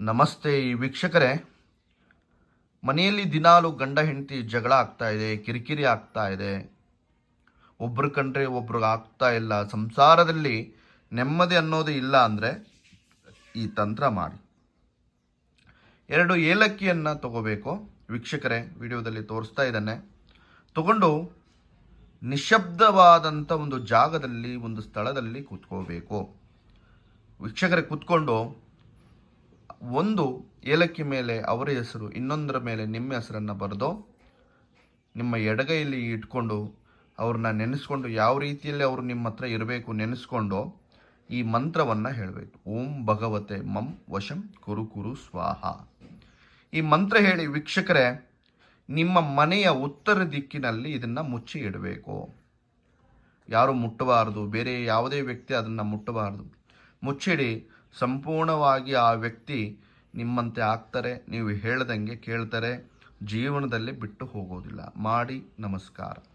ನಮಸ್ತೆ ವೀಕ್ಷಕರೇ. ಮನೆಯಲ್ಲಿ ದಿನಾಲು ಗಂಡ ಹೆಂಡತಿ ಜಗಳ ಆಗ್ತಾ ಇದೆ, ಕಿರಿಕಿರಿ ಆಗ್ತಾ ಇದೆ. ಒಬ್ರು ಕಂಡ್ರೆ ಒಬ್ರಿಗೆ ಆಗ್ತಾ ಇಲ್ಲ. ಸಂಸಾರದಲ್ಲಿ ನೆಮ್ಮದಿ ಅನ್ನೋದು ಇಲ್ಲ ಅಂದರೆ ಈ ತಂತ್ರ ಮಾಡಿ. ಎರಡು ಏಲಕ್ಕಿಯನ್ನು ತಗೋಬೇಕು. ವೀಕ್ಷಕರೇ, ವಿಡಿಯೋದಲ್ಲಿ ತೋರಿಸ್ತಾ ಇದ್ದಾನೆ. ತಗೊಂಡು ನಿಶಬ್ದವಾದಂಥ ಒಂದು ಜಾಗದಲ್ಲಿ, ಒಂದು ಸ್ಥಳದಲ್ಲಿ ಕೂತ್ಕೋಬೇಕು. ವೀಕ್ಷಕರೇ, ಕೂತ್ಕೊಂಡು ಒಂದು ಏಲಕ್ಕಿ ಮೇಲೆ ಅವರ ಹೆಸರು, ಇನ್ನೊಂದರ ಮೇಲೆ ನಿಮ್ಮ ಹೆಸರನ್ನು ಬರೆದು ನಿಮ್ಮ ಎಡಗೈಯಲ್ಲಿ ಇಟ್ಕೊಂಡು ಅವ್ರನ್ನ ನೆನೆಸ್ಕೊಂಡು ಯಾವ ರೀತಿಯಲ್ಲಿ ಅವರು ನಿಮ್ಮ ಹತ್ರ ಇರಬೇಕು ನೆನೆಸ್ಕೊಂಡು ಈ ಮಂತ್ರವನ್ನು ಹೇಳಬೇಕು. ಓಂ ಭಗವತೆ ಮಂ ವಶಂ ಕುರು ಕುರು ಸ್ವಾಹ. ಈ ಮಂತ್ರ ಹೇಳಿ ವೀಕ್ಷಕರೇ, ನಿಮ್ಮ ಮನೆಯ ಉತ್ತರ ದಿಕ್ಕಿನಲ್ಲಿ ಇದನ್ನು ಮುಚ್ಚಿ ಇಡಬೇಕು. ಯಾರು ಮುಟ್ಟಬಾರದು, ಬೇರೆ ಯಾವುದೇ ವ್ಯಕ್ತಿ ಅದನ್ನು ಮುಟ್ಟಬಾರದು. ಮುಚ್ಚಿಡಿ ಸಂಪೂರ್ಣವಾಗಿ ಆ ವ್ಯಕ್ತಿ ನಿಮ್ಮಂತೆ ಆಗ್ತಾರೆ ನೀವು ಹೇಳ್ದಂಗೆ ಕೇಳ್ತಾರೆ ಜೀವನದಲ್ಲಿ ಬಿಟ್ಟು ಹೋಗೋದಿಲ್ಲ. ಮಾಡಿ ನಮಸ್ಕಾರ.